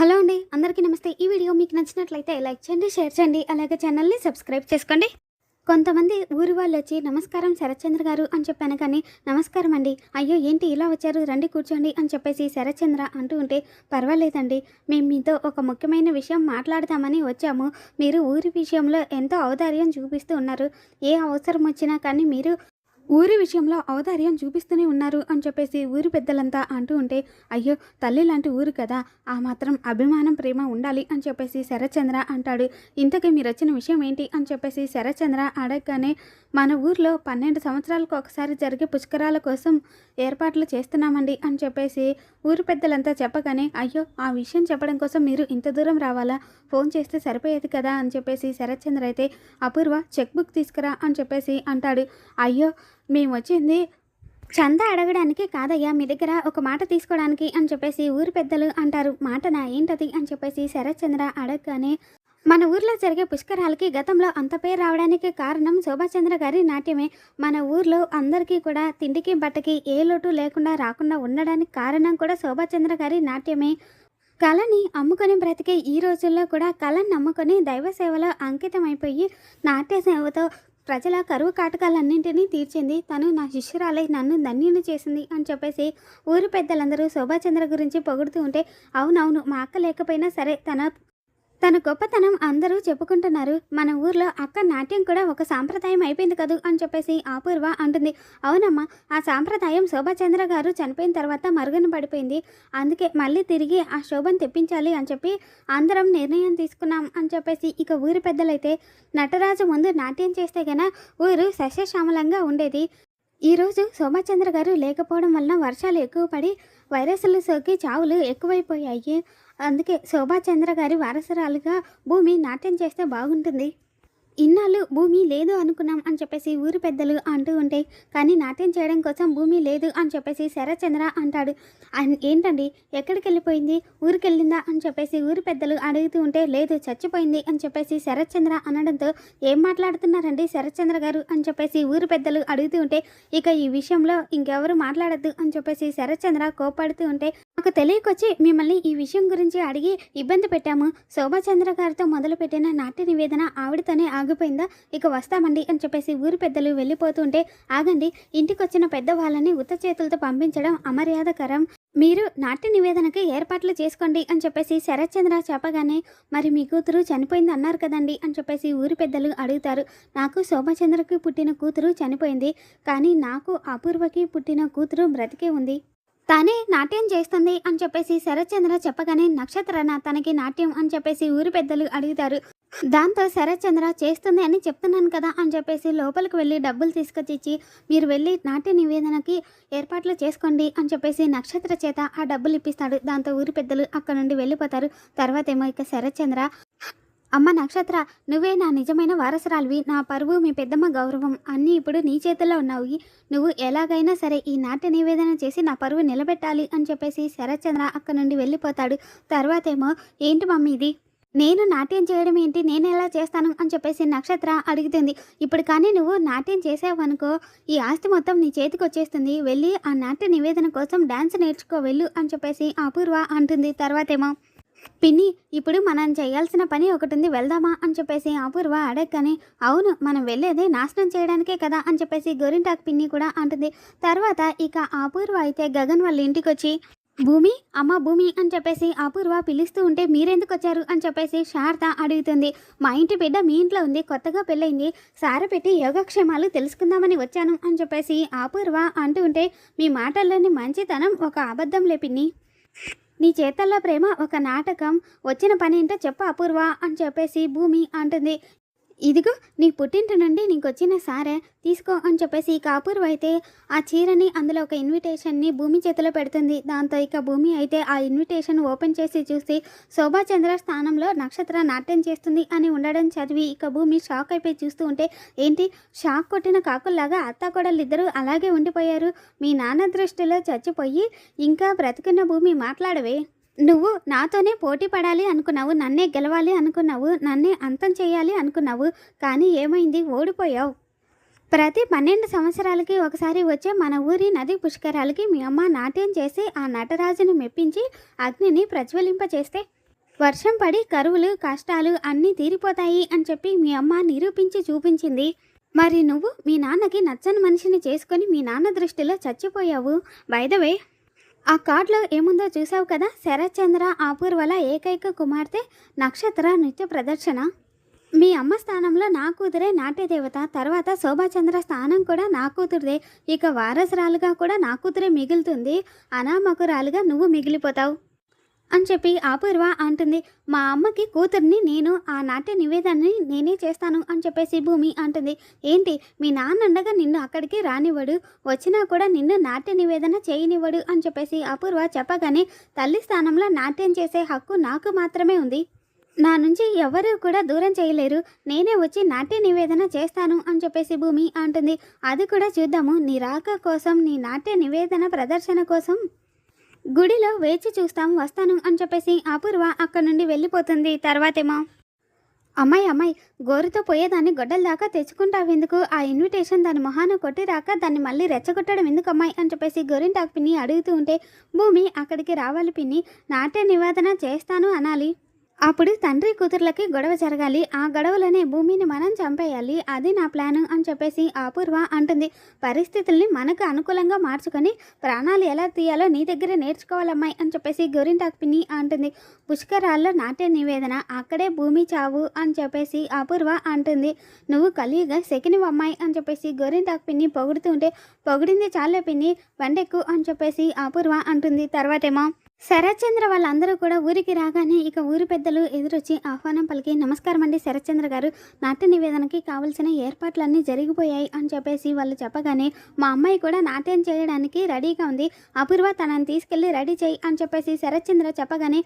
Hello అండి అందరికీ నమస్తే. ఈ వీడియో మీకు నచ్చినట్లయితే లైక్ చేయండి షేర్ చేయండి అలాగే ఛానల్ని సబ్స్క్రైబ్ చేసుకోండి. కొంతమంది ఊరి వాళ్ళు వచ్చి నమస్కారం శరత్చంద్ర గారు అని చెప్పాను కానీ నమస్కారం అండి. అయ్యో ఏంటి ఇలా వచ్చారు? రండి కూర్చోండి అని చెప్పేసి శరత్చంద్ర అంటూ ఉంటే పర్వాలేదండి. మేము మీతో ఒక ముఖ్యమైన విషయం మాట్లాడదామని వచ్చాము. మీరు ఊరి విషయంలో ఎంతో ఔదార్యం చూపిస్తూ ఉన్నారు. ఏ అవసరం వచ్చినా కానీ మీరు ఊరి విషయంలో ఔదార్యం చూపిస్తూనే ఉన్నారు అని చెప్పేసి ఊరి పెద్దలంతా అంటూ ఉంటే అయ్యో తల్లి లాంటి ఊరు కదా ఆ మాత్రం అభిమానం ప్రేమ ఉండాలి అని చెప్పేసి శరత్చంద్ర అంటాడు. ఇంతకీ మీరు వచ్చిన విషయం ఏంటి అని చెప్పేసి శరత్చంద్ర అడగగానే మన ఊర్లో పన్నెండు సంవత్సరాలకు ఒకసారి జరిగే పుష్కరాల కోసం ఏర్పాట్లు చేస్తున్నామండి అని చెప్పేసి ఊరి పెద్దలంతా చెప్పగానే అయ్యో ఆ విషయం చెప్పడం కోసం మీరు ఇంత దూరం రావాలా? ఫోన్ చేస్తే సరిపోయేది కదా అని చెప్పేసి శరత్చంద్ర అయితే అపూర్వ చెక్ బుక్ తీసుకురా అని చెప్పేసి అంటాడు. అయ్యో మేము వచ్చింది చందా అడగడానికి కాదయ్యా మీ దగ్గర ఒక మాట తీసుకోవడానికి అని చెప్పేసి ఊరి పెద్దలు అంటారు. మాటనా ఏంటది? అని చెప్పేసి శరత్చంద్ర అడగగానే మన ఊర్లో జరిగే పుష్కరాలకి గతంలో అంత పేరు రావడానికి కారణం శోభాచంద్ర గారి నాట్యమే. మన ఊర్లో అందరికీ కూడా తిండికి బట్టకి ఏ లోటు లేకుండా రాకుండా ఉండడానికి కారణం కూడా శోభాచంద్ర గారి నాట్యమే. కళని అమ్ముకొని బ్రతికే ఈ రోజుల్లో కూడా కళని నమ్ముకొని దైవ సేవలో అంకితమైపోయి నాట్య సేవతో ప్రజల కరువు కాటకాలన్నింటినీ తీర్చింది. తను నా శిష్యురాలై నన్ను ధన్యుని చేసింది అని చెప్పేసి ఊరి పెద్దలందరూ శోభాచంద్ర గురించి పొగుడుతూ ఉంటే అవునవును మా అక్క లేకపోయినా సరే తన తన గొప్పతనం అందరూ చెప్పుకుంటున్నారు. మన ఊర్లో అక్క నాట్యం కూడా ఒక సాంప్రదాయం అయిపోయింది కదూ అని చెప్పేసి అపూర్వ అంటుంది. అవునమ్మా ఆ సాంప్రదాయం శోభాచంద్ర గారు చనిపోయిన తర్వాత మరుగున పడిపోయింది. అందుకే మళ్ళీ తిరిగి ఆ శోభను తెప్పించాలి అని చెప్పి అందరం నిర్ణయం తీసుకున్నాం అని చెప్పేసి ఇక ఊరి పెద్దలైతే నటరాజు ముందు నాట్యం చేస్తే గన ఊరు సస్యశ్యామలంగా ఉండేది. ఈరోజు శోభాచంద్ర గారు లేకపోవడం వలన వర్షాలు ఎక్కువ పడి వైరస్లు సోకి చావులు ఎక్కువైపోయాయి. అందుకే శోభాచంద్ర గారి వారసురాలుగా భూమి నాట్యం చేస్తే బాగుంటుంది. ఇన్నాళ్ళు భూమి లేదు అనుకున్నాం అని చెప్పేసి ఊరి పెద్దలు అంటూ ఉంటే కానీ నాట్యం చేయడం కోసం భూమి లేదు అని చెప్పేసి శరచంద్ర అంటాడు. ఏంటండి? ఎక్కడికి వెళ్ళిపోయింది ఊరికి వెళ్ళిందా అని చెప్పేసి ఊరి పెద్దలు అడుగుతూ ఉంటే లేదు చచ్చిపోయింది అని చెప్పేసి శరత్చంద్ర అనడంతో ఏం మాట్లాడుతున్నారండి శరత్చంద్ర గారు? అని చెప్పేసి ఊరి పెద్దలు అడుగుతూ ఉంటే ఇక ఈ విషయంలో ఇంకెవరు మాట్లాడద్దు అని చెప్పేసి శరత్చంద్ర కోపడుతూ ఉంటే నాకు తెలియకొచ్చి మిమ్మల్ని ఈ విషయం గురించి అడిగి ఇబ్బంది పెట్టాము. శోభాచంద్ర గారితో మొదలుపెట్టిన నాట్య నివేదన ఆవిడతోనే ఆగిపోయిందా? ఇక వస్తామండి అని చెప్పేసి ఊరి పెద్దలు వెళ్ళిపోతుంటే ఆగండి ఇంటికి వచ్చిన పెద్దవాళ్ళని ఉత్త చేతులతో పంపించడం అమర్యాదకరం. మీరు నాట్య నివేదనకి ఏర్పాట్లు చేసుకోండి అని చెప్పేసి శరత్చంద్ర చెప్పగానే మరి మీ కూతురు చనిపోయింది అన్నారు కదండి అని చెప్పేసి ఊరి పెద్దలు అడుగుతారు. నాకు శోభచంద్రకి పుట్టిన కూతురు చనిపోయింది కానీ నాకు అపూర్వకి పుట్టిన కూతురు బ్రతికే ఉంది. తానే నాట్యం చేస్తుంది అని చెప్పేసి శరత్చంద్ర చెప్పగానే నక్షత్రన తనకి నాట్యం అని చెప్పేసి ఊరి పెద్దలు అడుగుతారు. దాంతో శరత్చంద్ర చేస్తుంది అని చెప్తున్నాను కదా అని చెప్పేసి లోపలికి వెళ్ళి డబ్బులు తీసుకొచ్చి మీరు వెళ్ళి నాట్య నివేదనకి ఏర్పాట్లు చేసుకోండి అని చెప్పేసి నక్షత్ర చేత ఆ డబ్బులు ఇప్పిస్తాడు. దాంతో ఊరి పెద్దలు అక్కడ నుండి వెళ్ళిపోతారు. తర్వాత ఏమో ఇక శరత్చంద్ర అమ్మ నక్షత్ర నువ్వే నా నిజమైన వారసురాలివి. నా పరువు మీ పెద్దమ్మ గౌరవం. అన్నీ ఇప్పుడు నీ చేతుల్లో ఉన్నావు. నువ్వు ఎలాగైనా సరే ఈ నాట్య నివేదన చేసి నా పరువు నిలబెట్టాలి అని చెప్పేసి శరత్చంద్ర అక్కడ నుండి వెళ్ళిపోతాడు. తర్వాత ఏమో ఏంటి మమ్మీ ఇది? నేను నాట్యం చేయడం ఏంటి? నేను ఎలా చేస్తాను? అని చెప్పేసి నక్షత్ర అడుగుతుంది. ఇప్పుడు కానీ నువ్వు నాట్యం చేసావనుకో ఈ ఆస్తి మొత్తం నీ చేతికి వచ్చేస్తుంది. వెళ్ళి ఆ నాట్య నివేదన కోసం డ్యాన్స్ నేర్చుకో వెళ్ళు అని చెప్పేసి అపూర్వ అంటుంది. తర్వాతేమో పిన్ని ఇప్పుడు మనం చేయాల్సిన పని ఒకటి ఉంది వెళ్దామా? అని చెప్పేసి అపూర్వ అడగగానే అవును మనం వెళ్ళేదే నాశనం చేయడానికే కదా? అని చెప్పేసి గోరింటాక్ పిన్ని కూడా అంటుంది. తర్వాత ఇక అపూర్వ అయితే గగన్ వాళ్ళ ఇంటికి వచ్చి భూమి అమ్మ భూమి అని చెప్పేసి అపూర్వ పిలుస్తూ ఉంటే మీరెందుకు వచ్చారు అని చెప్పేసి శారద అడుగుతుంది. మా ఇంటి బిడ్డ మీ ఇంట్లో ఉంది కొత్తగా పెళ్ళైంది సార పెట్టి యోగక్షేమాలు తెలుసుకుందామని వచ్చాను అని చెప్పేసి అపూర్వ అంటూ ఉంటే మీ మాటల్లోని మంచితనం ఒక అబద్ధం లేపిన్ని నీ చేతల్లో ప్రేమ ఒక నాటకం వచ్చిన పని ఏంటో చెప్పు అపూర్వ అని చెప్పేసి భూమి అంటుంది. ఇదిగో నీ పుట్టింటి నుండి నీకు వచ్చిన సారే తీసుకో అని చెప్పేసి ఇక అపూర్వ అయితే ఆ చీరని అందులో ఒక ఇన్విటేషన్ని భూమి చేతిలో పెడుతుంది. దాంతో ఇక భూమి అయితే ఆ ఇన్విటేషన్ ఓపెన్ చేసి చూసి శోభాచంద్ర స్థానంలో నక్షత్ర నాట్యం చేస్తుంది అని ఉండడం చదివి ఇక భూమి షాక్ అయిపోయి చూస్తూ ఉంటే ఏంటి? షాక్ కొట్టిన కాకుల్లాగా అత్త కోడలిద్దరూ అలాగే ఉండిపోయారు. మీ నాన్న దృష్టిలో చచ్చిపోయి ఇంకా బ్రతికున్న భూమి మాట్లాడవే. నువ్వు నాతోనే పోటీ పడాలి అనుకున్నావు నన్నే గెలవాలి అనుకున్నావు నన్నే అంతం చేయాలి అనుకున్నావు కానీ ఏమైంది? ఓడిపోయావు. ప్రతి పన్నెండు సంవత్సరాలకి ఒకసారి వచ్చే మన ఊరి నది పుష్కరాలకి మీ అమ్మ నాట్యం చేసి ఆ నటరాజుని మెప్పించి అగ్నిని ప్రజ్వలింపచేస్తే వర్షం పడి కరువులు కష్టాలు అన్నీ తీరిపోతాయి అని చెప్పి మీ అమ్మ నిరూపించి చూపించింది. మరి నువ్వు మీ నాన్నకి నచ్చని మనిషిని చేసుకొని మీ నాన్న దృష్టిలో చచ్చిపోయావు. వైదవే ఆ కార్డులో ఏముందో చూసావు కదా? శరత్చంద్ర అపూర్వల ఏకైక కుమార్తె నక్షత్ర నృత్య ప్రదర్శన. మీ అమ్మ స్థానంలో నా కూతురే నాట్యదేవత తర్వాత శోభాచంద్ర స్థానం కూడా నా కూతురుదే. ఇక వారసురాలుగా కూడా నా కూతురే మిగులుతుంది. అనామకురాలుగా నువ్వు మిగిలిపోతావు. అని చెప్పి అపూర్వ అంటుంది. మా అమ్మకి కూతుర్ని నేను ఆ నాట్య నివేదనని నేనే చేస్తాను అని చెప్పేసి భూమి అంటుంది. ఏంటి? మీ నాన్న ఉండగా నిన్ను అక్కడికి రానివ్వడు. వచ్చినా కూడా నిన్ను నాట్య నివేదన చేయనివ్వడు అని చెప్పేసి అపూర్వ చెప్పగానే తల్లి స్థానంలో నాట్యం చేసే హక్కు నాకు మాత్రమే ఉంది. నా నుంచి ఎవరు కూడా దూరం చేయలేరు. నేనే వచ్చి నాట్య నివేదన చేస్తాను అని చెప్పేసి భూమి అంటుంది. అది కూడా చూద్దాము. నీ రాక కోసం నీ నాట్య నివేదన ప్రదర్శన కోసం గుడిలో వేచి చూస్తాం వస్తాను అని చెప్పేసి అపూర్వ అక్కడ నుండి వెళ్ళిపోతుంది. తర్వాతేమో అమ్మాయి అమ్మాయి గోరుతో పోయేదాన్ని గొడ్డల దాకా తెచ్చుకుంటావెందుకు ఆ ఇన్విటేషన్ దాని మొహాన కొట్టి రాక దాన్ని మళ్ళీ రెచ్చగొట్టడం ఎందుకు అమ్మాయి? అని చెప్పేసి గోరింటాకు పిన్ని అడుగుతూ ఉంటే భూమి అక్కడికి రావాలి పిన్ని నాట్య నివేదన చేస్తాను అనాలి. అప్పుడు తండ్రి కూతుర్లకి గొడవ జరగాలి. ఆ గొడవలోనే భూమిని మనం చంపేయాలి. అది నా ప్లాన్ అని చెప్పేసి అపూర్వ అంటుంది. పరిస్థితుల్ని మనకు అనుకూలంగా మార్చుకొని ప్రాణాలు ఎలా తీయాలో నీ దగ్గర నేర్చుకోవాలమ్మాయి అని చెప్పేసి గోరింటాకు పిన్ని అంటుంది. పుష్కరాల్లో నాట్య నివేదన అక్కడే భూమి చావు అని చెప్పేసి అపూర్వ అంటుంది. నువ్వు కలియుగ సెకినివ్ అమ్మాయి అని చెప్పేసి గోరింటాకు పిన్ని పొగుడుతూ ఉంటే పొగిడింది చాలే పిన్ని వండెక్కు అని చెప్పేసి అపూర్వ అంటుంది. తర్వాతేమో శరత్చంద్ర వాళ్ళందరూ కూడా ఊరికి రాగానే ఇక ఊరి పెద్దలు ఎదురొచ్చి ఆహ్వానం పలికి నమస్కారం అండి శరత్చంద్ర గారు. నాట్య నివేదనకి కావలసిన ఏర్పాట్లన్నీ జరిగిపోయాయి అని చెప్పేసి వాళ్ళు చెప్పగానే మా అమ్మాయి కూడా నాట్యం చేయడానికి రెడీగా ఉంది. అపూర్వ తనని తీసుకెళ్ళి రెడీ చేయి అని చెప్పేసి శరత్చంద్ర చెప్పగానే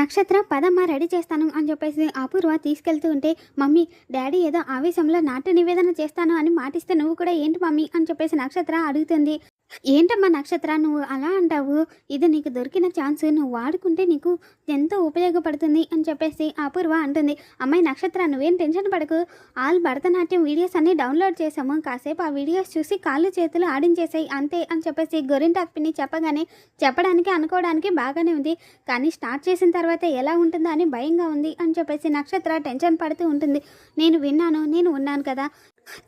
నక్షత్ర పదమ్మ రెడీ చేస్తాను అని చెప్పేసి అపూర్వ తీసుకెళ్తూ ఉంటే మమ్మీ డాడీ ఏదో ఆవేశంలో నాట్య నివేదన చేస్తాను అని మాటిస్తే నువ్వు కూడా ఏంటి మమ్మీ అని చెప్పేసి నక్షత్ర అడుగుతుంది. ఏంటమ్మా నక్షత్ర నువ్వు అలా అంటావు? ఇది నీకు దొరికిన ఛాన్స్ నువ్వు వాడుకుంటే నీకు ఎంతో ఉపయోగపడుతుంది అని చెప్పేసి అపూర్వ అంటుంది. అమ్మాయి నక్షత్ర నువ్వేం టెన్షన్ పడకు. ఆల్ భరతనాట్యం వీడియోస్ అన్ని డౌన్లోడ్ చేసాము కాసేపు ఆ వీడియోస్ చూసి కాళ్ళు చేతులు ఆడించేసాయి అంతే అని చెప్పేసి గొరింటాక్ పిన్ని చెప్పగానే చెప్పడానికి అనుకోవడానికి బాగానే ఉంది. కానీ స్టార్ట్ చేసిన తర్వాత ఎలా ఉంటుందో అని భయంగా ఉంది అని చెప్పేసి నక్షత్ర టెన్షన్ పడుతూ ఉంటుంది. నేను విన్నాను నేను ఉన్నాను కదా.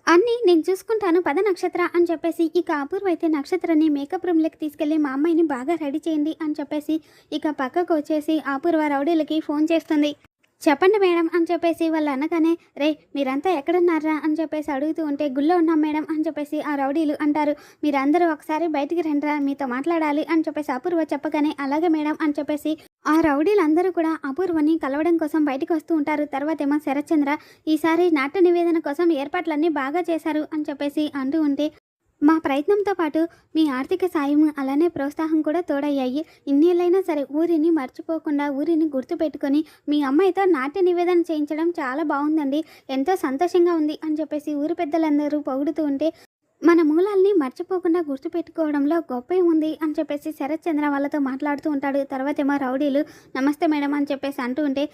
అన్నీ నేను చూసుకుంటాను పద నక్షత్ర అని చెప్పేసి ఇక అపూర్వ అయితే నక్షత్రాన్ని మేకప్ రూమ్లోకి తీసుకెళ్ళి మా అమ్మాయిని బాగా రెడీ చేయండి అని చెప్పేసి ఇక పక్కకు వచ్చేసి అపూర్వ రౌడీలకి ఫోన్ చేస్తుంది. చెప్పండి మేడం అని చెప్పేసి వాళ్ళు అనగానే రే మీరంతా ఎక్కడున్నారా? అని చెప్పేసి అడుగుతూ ఉంటే గుళ్ళో ఉన్నాం మేడం అని చెప్పేసి ఆ రౌడీలు అంటారు. మీరందరూ ఒకసారి బయటికి రండిరా మీతో మాట్లాడాలి అని చెప్పేసి అపూర్వ చెప్పగానే అలాగే మేడం అని చెప్పేసి ఆ రౌడీలందరూ కూడా అపూర్వని కలవడం కోసం బయటకు వస్తూ ఉంటారు. తర్వాతేమో శరత్చంద్ర ఈసారి నాట్య నివేదన కోసం ఏర్పాట్లన్నీ బాగా చేశారు అని చెప్పేసి అంటూ ఉంటే మా ప్రయత్నంతో పాటు మీ ఆర్థిక సాయం అలానే ప్రోత్సాహం కూడా తోడయ్యాయి. ఇన్నేళ్ళైనా సరే ఊరిని మర్చిపోకుండా ఊరిని గుర్తుపెట్టుకొని మీ అమ్మాయితో నాట్య నివేదన చేయించడం చాలా బాగుందండి. ఎంతో సంతోషంగా ఉంది అని చెప్పేసి ఊరి పెద్దలందరూ పొగుడుతూ ఉంటే మన మూలాల్ని మర్చిపోకుండా గుర్తుపెట్టుకోవడంలో గొప్ప ఏముంది అని చెప్పేసి శరత్ చంద్ర వాళ్ళతో మాట్లాడుతూ ఉంటాడు. తర్వాత ఏమో రౌడీలు నమస్తే మేడం అని చెప్పేసి అంటూ ఉంటే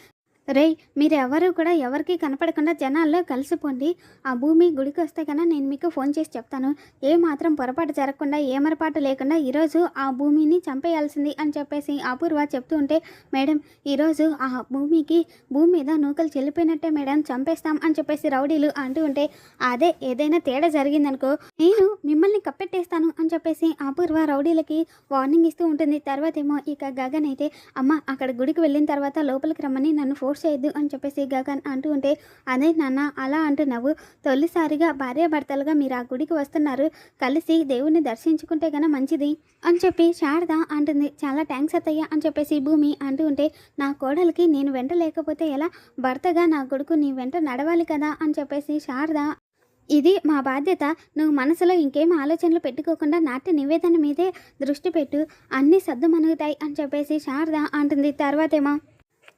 రేయ్ మీరెవరు కూడా ఎవరికి కనపడకుండా జనాల్లో కలిసిపోండి. ఆ భూమి గుడికి వస్తే కన్నా నేను మీకు ఫోన్ చేసి చెప్తాను. ఏ మాత్రం పొరపాటు జరగకుండా ఏమరపాటు లేకుండా ఈరోజు ఆ భూమిని చంపేయాల్సింది అని చెప్పేసి అపూర్వ చెప్తూ ఉంటే మేడం ఈరోజు ఆ భూమికి భూమి మీద నూకలు చెల్లిపోయినట్టే మేడం చంపేస్తాం అని చెప్పేసి రౌడీలు అంటూ ఉంటే అదే ఏదైనా తేడా జరిగిందనుకో నేను మిమ్మల్ని కప్పెట్టేస్తాను అని చెప్పేసి అపూర్వ రౌడీలకి వార్నింగ్ ఇస్తూ ఉంటుంది. తర్వాత ఏమో ఇక గగన్ అయితే అమ్మ అక్కడ గుడికి వెళ్ళిన తర్వాత లోపలికి రమ్మని నన్ను ఫోన్ ఫోర్స్ చేయొద్దు అని చెప్పేసి గగన్ అంటూ ఉంటే అదే నాన్న అలా అంటున్నావు. తొలిసారిగా భార్యాభర్తలుగా మీరు ఆ గుడికి వస్తున్నారు. కలిసి దేవుణ్ణి దర్శించుకుంటే గన మంచిది అని చెప్పి శారద అంటుంది. చాలా థ్యాంక్స్ అత్తయ్య అని చెప్పేసి భూమి అంటూ ఉంటే నా కోడలికి నేను వెంట లేకపోతే ఎలా? భర్తగా నా కొడుకు నీ వెంట నడవాలి కదా అని చెప్పేసి శారద ఇది మా బాధ్యత. నువ్వు మనసులో ఇంకేం ఆలోచనలు పెట్టుకోకుండా నాట్య నివేదన మీదే దృష్టి పెట్టు. అన్నీ సర్దుమనుగుతాయి అని చెప్పేసి శారద అంటుంది. తర్వాతేమో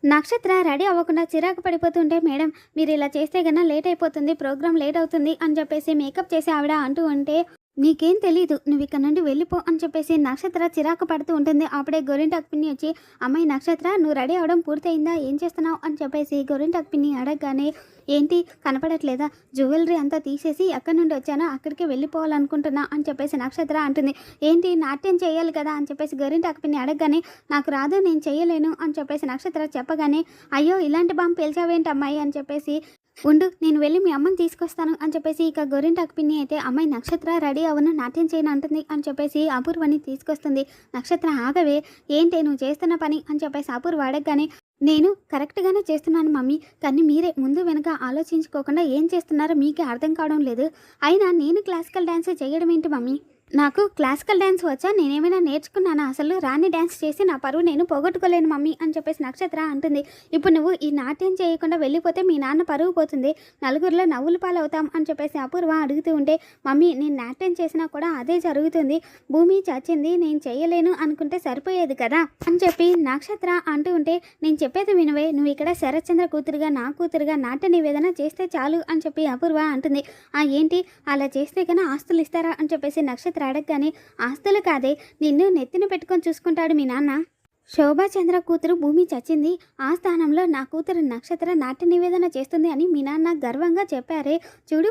నక్షత్ర రెడీ అవ్వకుండా చిరాకు పడిపోతుంటే మేడం మీరు ఇలా చేస్తే కన్నా లేట్ అయిపోతుంది ప్రోగ్రామ్ లేట్ అవుతుంది అని చెప్పేసి మేకప్ చేసి ఆవిడ అంటూ ఉంటే నీకేం తెలీదు నువ్వు ఇక్కడ నుండి వెళ్ళిపో అని చెప్పేసి నక్షత్ర చిరాకు పడుతూ ఉంటుంది. అప్పుడే గోరింటాకు పిన్ని వచ్చి అమ్మాయి నక్షత్ర నువ్వు రెడీ అవడం పూర్తయిందా? ఏం చేస్తున్నావు? అని చెప్పేసి గోరింటాకు పిన్ని అడగగానే ఏంటి కనపడట్లేదా? జ్యువెలరీ అంతా తీసేసి ఎక్కడి నుండి వచ్చానో అక్కడికే వెళ్ళిపోవాలనుకుంటున్నా అని చెప్పేసి నక్షత్ర అంటుంది. ఏంటి నాట్యం చేయాలి కదా? అని చెప్పేసి గోరింటాకు పిన్ని అడగగానే నాకు రాదు నేను చేయలేను అని చెప్పేసి నక్షత్ర చెప్పగానే అయ్యో ఇలాంటి బాంబు పేల్చావేంటి అమ్మాయి? అని చెప్పేసి ఉండు నేను వెళ్ళి మీ అమ్మని తీసుకొస్తాను అని చెప్పేసి ఇక గోరింటాకు పిన్ని అయితే అమ్మాయి నక్షత్ర రెడీ అవును నాట్యం చేయను అంటుంది అని చెప్పేసి అపూర్వని తీసుకొస్తుంది. నక్షత్ర ఆగవే ఏంటి నువ్వు చేస్తున్న పని? అని చెప్పేసి అపూర్వ అడగగానే నేను కరెక్ట్గానే చేస్తున్నాను మమ్మీ కానీ మీరే ముందు వెనక ఆలోచించుకోకుండా ఏం చేస్తున్నారో మీకే అర్థం కావడం లేదు. అయినా నేను క్లాసికల్ డ్యాన్స్ చేయడం ఏంటి మమ్మీ? నాకు క్లాసికల్ డ్యాన్స్ వచ్చా? నేనేమైనా నేర్చుకున్నానా? అసలు రాని డ్యాన్స్ చేసి నా పరువు నేను పోగొట్టుకోలేను మమ్మీ అని చెప్పేసి నక్షత్ర అంటుంది. ఇప్పుడు నువ్వు ఈ నాట్యం చేయకుండా వెళ్ళిపోతే మీ నాన్న పరువు పోతుంది. నలుగురిలో నవ్వులు పాలవుతాం అని చెప్పేసి అపూర్వ అడుగుతూ ఉంటే మమ్మీ నేను నాట్యం చేసినా కూడా అదే జరుగుతుంది. భూమి చచ్చింది నేను చేయలేను అనుకుంటే సరిపోయేది కదా? అని చెప్పి నక్షత్ర అంటూ ఉంటే నేను చెప్పేది వినవే నువ్వు ఇక్కడ శరత్చంద్ర కూతురుగా నా కూతురుగా నాట్య నివేదన చేస్తే చాలు అని చెప్పి అపూర్వ అంటుంది. ఆ ఏంటి? అలా చేస్తే కన్నా ఆస్తులు ఇస్తారా? అని చెప్పేసి నక్షత్ర అడగగానే ఆస్తులు కాదే నిన్ను నెత్తిన పెట్టుకొని చూసుకుంటాడు మీ నాన్న. శోభాచంద్ర కూతురు భూమి చచ్చింది. ఆ స్థానంలో నా కూతురు నక్షత్ర నాట్య నివేదన చేస్తుంది అని మీ నాన్న గర్వంగా చెప్పారే. చూడు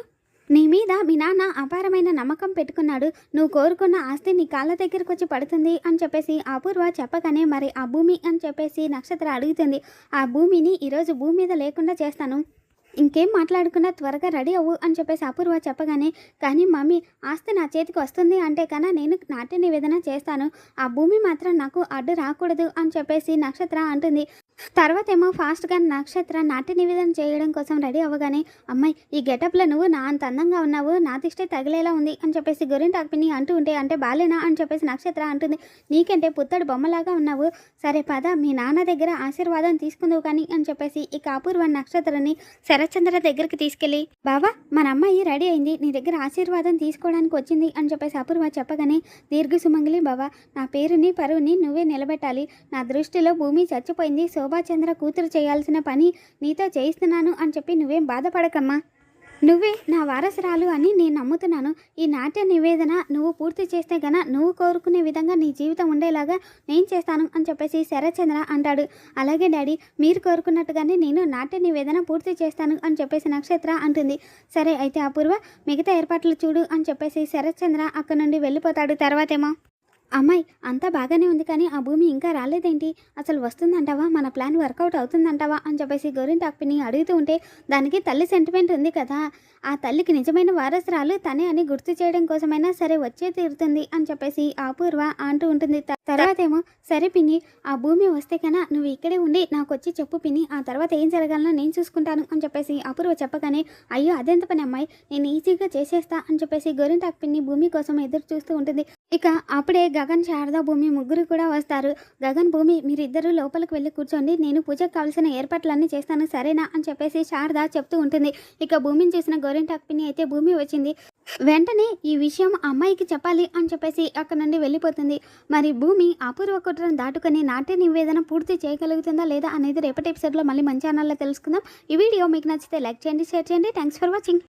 నీ మీద మీ నాన్న అపారమైన నమ్మకం పెట్టుకున్నాడు. నువ్వు కోరుకున్న ఆస్తి నీ కాళ్ళ దగ్గరకు వచ్చి పడుతుంది అని చెప్పేసి అపూర్వ చెప్పగానే మరి ఆ భూమి అని చెప్పేసి నక్షత్ర అడుగుతుంది. ఆ భూమిని ఈరోజు భూమి మీద లేకుండా చేస్తాను. ఇంకేం మాట్లాడకుండా త్వరగా రెడీ అవ్వు అని చెప్పేసి అపూర్వ చెప్పగానే కానీ మమ్మీ ఆస్తి నా చేతికి వస్తుంది అంటే కన్నా నేను నాట్య నివేదన చేస్తాను. ఆ భూమి మాత్రం నాకు అడ్డు రాకూడదు అని చెప్పేసి నక్షత్ర అంటుంది. తర్వాత ఏమో ఫాస్ట్గా నక్షత్ర నాట్య నివేదన చేయడం కోసం రెడీ అవ్వగానే అమ్మాయి ఈ గెటప్లో నువ్వు నా అంత అందంగా ఉన్నావు నా దిష్టే తగిలేలా ఉంది అని చెప్పేసి గొరింటాకు అంటూ ఉంటే అంటే బాలేనా అని చెప్పేసి నక్షత్ర అంటుంది. నీకంటే పుత్తడు బొమ్మలాగా ఉన్నావు. సరే పద మీ నాన్న దగ్గర ఆశీర్వాదం తీసుకుందువు కానీ అని చెప్పేసి ఇక అపూర్వ నక్షత్రని శరత్చంద్ర దగ్గరికి తీసుకెళ్ళి బావా మన అమ్మాయి రెడీ అయింది నీ దగ్గర ఆశీర్వాదం తీసుకోవడానికి వచ్చింది అని చెప్పేసి అపూర్వ చెప్పగానే దీర్ఘ సుమంగిలి బావా నా పేరుని పరువుని నువ్వే నిలబెట్టాలి. నా దృష్టిలో భూమి చచ్చిపోయింది శోభాచంద్ర కూతురు చేయాల్సిన పని నీతో చేయిస్తున్నాను అని చెప్పి నువ్వేం బాధపడకమ్మా. నువ్వే నా వారసురాలు అని నేను నమ్ముతున్నాను. ఈ నాట్య నివేదన నువ్వు పూర్తి చేస్తే గన నువ్వు కోరుకునే విధంగా నీ జీవితం ఉండేలాగా నేను చేస్తాను అని చెప్పేసి శరత్చంద్ర అంటాడు. అలాగే డాడీ మీరు కోరుకున్నట్టుగానే నేను నాట్య నివేదన పూర్తి చేస్తాను అని చెప్పేసి నక్షత్ర అంటుంది. సరే అయితే అపూర్వ మిగతా ఏర్పాట్లు చూడు అని చెప్పేసి శరత్చంద్ర అక్కడ నుండి వెళ్ళిపోతాడు. తర్వాతేమో అమ్మాయి అంతా బాగానే ఉంది కానీ ఆ భూమి ఇంకా రాలేదేంటి? అసలు వస్తుందంటావా? మన ప్లాన్ వర్కౌట్ అవుతుందంటావా? అని చెప్పేసి గోరింటాక్పిని అడుగుతూ ఉంటే దానికి తల్లి సెంటిమెంట్ ఉంది కదా. ఆ తల్లికి నిజమైన వారసురాలు తనే అని గుర్తు చేయడం కోసమైనా సరే వచ్చే తీరుతుంది అని చెప్పేసి అపూర్వ అంటూ ఉంటుంది. తర్వాత ఏమో సరే పిన్ని ఆ భూమి వస్తే కన్నా నువ్వు ఇక్కడే ఉండి నాకు వచ్చి చెప్పు పిన్ని ఆ తర్వాత ఏం జరగాలనో నేను చూసుకుంటాను అని చెప్పేసి అపూర్వ చెప్పగానే అయ్యో అదెంత పని అమ్మాయి నేను ఈజీగా చేసేస్తా అని చెప్పేసి గోరింటాక్ పిన్ని భూమి కోసం ఎదురు చూస్తూ ఉంటుంది. ఇక అప్పుడే గగన్ శారద భూమి ముగ్గురు కూడా వస్తారు. గగన్ భూమి మీరిద్దరూ లోపలికి వెళ్ళి కూర్చోండి. నేను పూజకు కావాల్సిన ఏర్పాట్లన్నీ చేస్తాను. సరేనా? అని చెప్పేసి శారద చెప్తూ ఉంటుంది. ఇక భూమిని చూసిన గోరింటాక్ పిన్ని అయితే భూమి వచ్చింది. వెంటనే ఈ విషయం అమ్మాయికి చెప్పాలి అని చెప్పేసి అక్కడ నుండి వెళ్ళిపోతుంది. మరి భూమి అపూర్వ కుట్రను దాటుకొని నాట్య నివేదన పూర్తి చేయగలుగుతుందా లేదా అనేది రేపటి ఎపిసోడ్లో మళ్ళీ మంచి ఛానల్లో తెలుసుకుందాం. ఈ వీడియో మీకు నచ్చితే లైక్ చేయండి షేర్ చేయండి. Thanks for watching